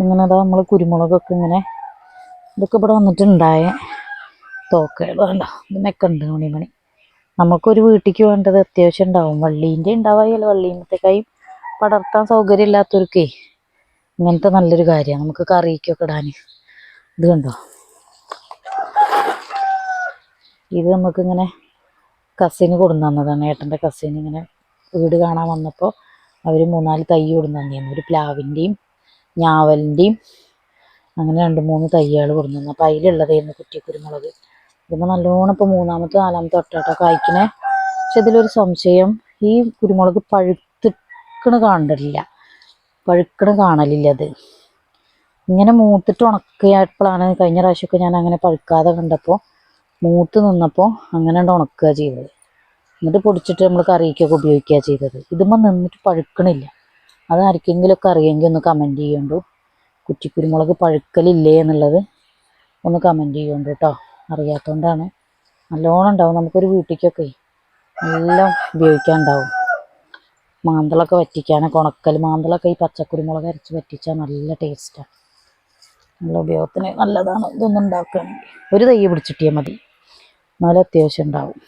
ഇങ്ങനെ അതാ നമ്മൾ കുരുമുളകൊക്കെ ഇങ്ങനെ ഇതൊക്കെ ഇവിടെ വന്നിട്ടുണ്ടായ തോക്കകൾ കണ്ടോ? ഇതിനൊക്കെ ഉണ്ട് മണിമണി നമുക്കൊരു വീട്ടിലേക്ക് വേണ്ടത് അത്യാവശ്യം ഉണ്ടാവും. വള്ളീന്റെ ഉണ്ടാവായാലും? വള്ളീന്റെ കൈ പടർത്താൻ സൗകര്യം ഇല്ലാത്തവർക്കേ ഇങ്ങനത്തെ നല്ലൊരു കാര്യമാണ്. നമുക്ക് കറിക്കൊക്കെ ഇടാൻ ഇത് കണ്ടോ? ഇത് നമുക്കിങ്ങനെ കസിന് കൊടുന്നു തന്നതാണ്. ഏട്ടന്റെ കസിന് ഇങ്ങനെ വീട് കാണാൻ വന്നപ്പോൾ അവർ മൂന്നാൽ തൈ കൊടുന്നു തന്നിരുന്നു. ഒരു പ്ലാവിന്റെയും ഞാവലിന്റെയും അങ്ങനെ രണ്ട് മൂന്ന് തൈകൾ കൊടുന്നു അപ്പം അതിലുള്ളതായിരുന്നു കുറ്റിക്കുരുമുളക് ഇതിപ്പോൾ നല്ലോണം ഇപ്പോൾ മൂന്നാമത്തെ നാലാമത്തെ ഒട്ടാട്ടോ കായ്ക്കണേ പക്ഷെ ഇതിലൊരു സംശയം ഈ കുരുമുളക് പഴുത്തിക്കണ് കാണില്ല പഴുക്കണ് കാണലില്ല അത് ഇങ്ങനെ മൂത്തിട്ട് ഉണക്കിയപ്പോഴാണ് കഴിഞ്ഞ പ്രാവശ്യമൊക്കെ ഞാൻ അങ്ങനെ പഴുക്കാതെ കണ്ടപ്പോൾ മൂത്ത് നിന്നപ്പോൾ അങ്ങനെ ഉണ്ട് ഉണക്കുക ചെയ്തത്. എന്നിട്ട് പൊടിച്ചിട്ട് നമ്മൾ കറിക്കൊക്കെ ഉപയോഗിക്കുക ചെയ്തത്. ഇതുമ്പോൾ നിന്നിട്ട് പഴുക്കണില്ല. അത് ആർക്കെങ്കിലുമൊക്കെ അറിയെങ്കിൽ ഒന്ന് കമന്റ് ചെയ്യണ്ടു? കുറ്റിക്കുരുമുളക് പഴുക്കലില്ലേ എന്നുള്ളത് ഒന്ന് കമന്റ് ചെയ്യണ്ടു കേട്ടോ അറിയാത്തതുകൊണ്ടാണ് നല്ലോണം ഉണ്ടാവും. നമുക്കൊരു വീട്ടിലേക്കൊക്കെ എല്ലാം ഉപയോഗിക്കാനുണ്ടാവും മാന്തളൊക്കെ വറ്റിക്കാനൊക്കെ ഉണക്കൽ മാന്തളൊക്കെ ഈ പച്ചക്കുരുമുളക് അരച്ച് വറ്റിച്ചാൽ നല്ല ടേസ്റ്റാണ് നല്ല ഉപയോഗത്തിന് നല്ലതാണ്. ഇതൊന്നും ഉണ്ടാക്കുകയാണെങ്കിൽ ഒരു തൈ പിടിച്ചിട്ടിയാൽ മതി. എന്നാലും അത്യാവശ്യം ഉണ്ടാവും.